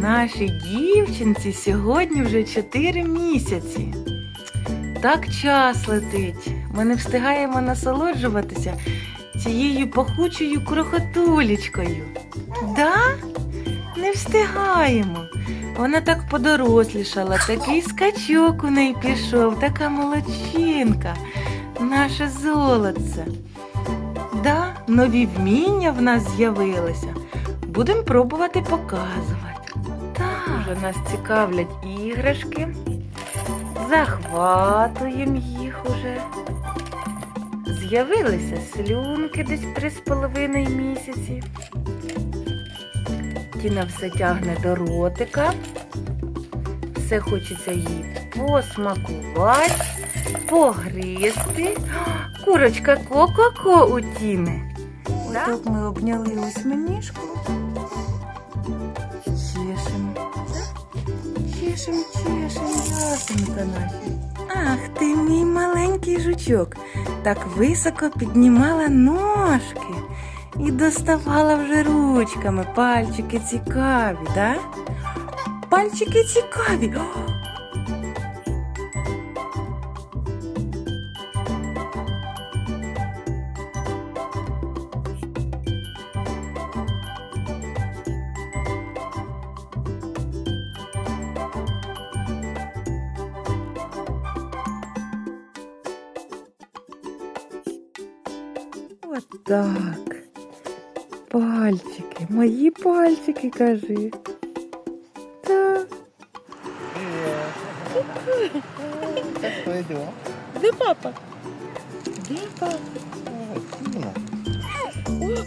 Нашій дівчинці сьогодні вже 4 місяці. Так час летить. Ми не встигаємо насолоджуватися цією пахучою крохотулечкою. Да? Не встигаємо. Вона так подорослішала, такий скачок у неї пішов, така молодчинка, наше золоце. Да, нові вміння в нас з'явилися. Будемо пробувати показувати. Вже нас цікавлять іграшки. Захватуємо їх уже. З'явилися слюнки десь три з половиною місяці. Тіна все тягне до ротика. Все хочеться їй посмакувати, погризти. Курочка ко-ко-ко у Тіни. Отак ми обняли. Чешемо. Чешем, чешем, ясенька наші. Ах ти мій маленький жучок. Так високо піднімала ножки і доставала вже ручками. Пальчики цікаві, да? Пальчики цікаві. О! Отак. Пальчики. Мої пальчики кажи. Так. Де папа? Де папа? Э, о,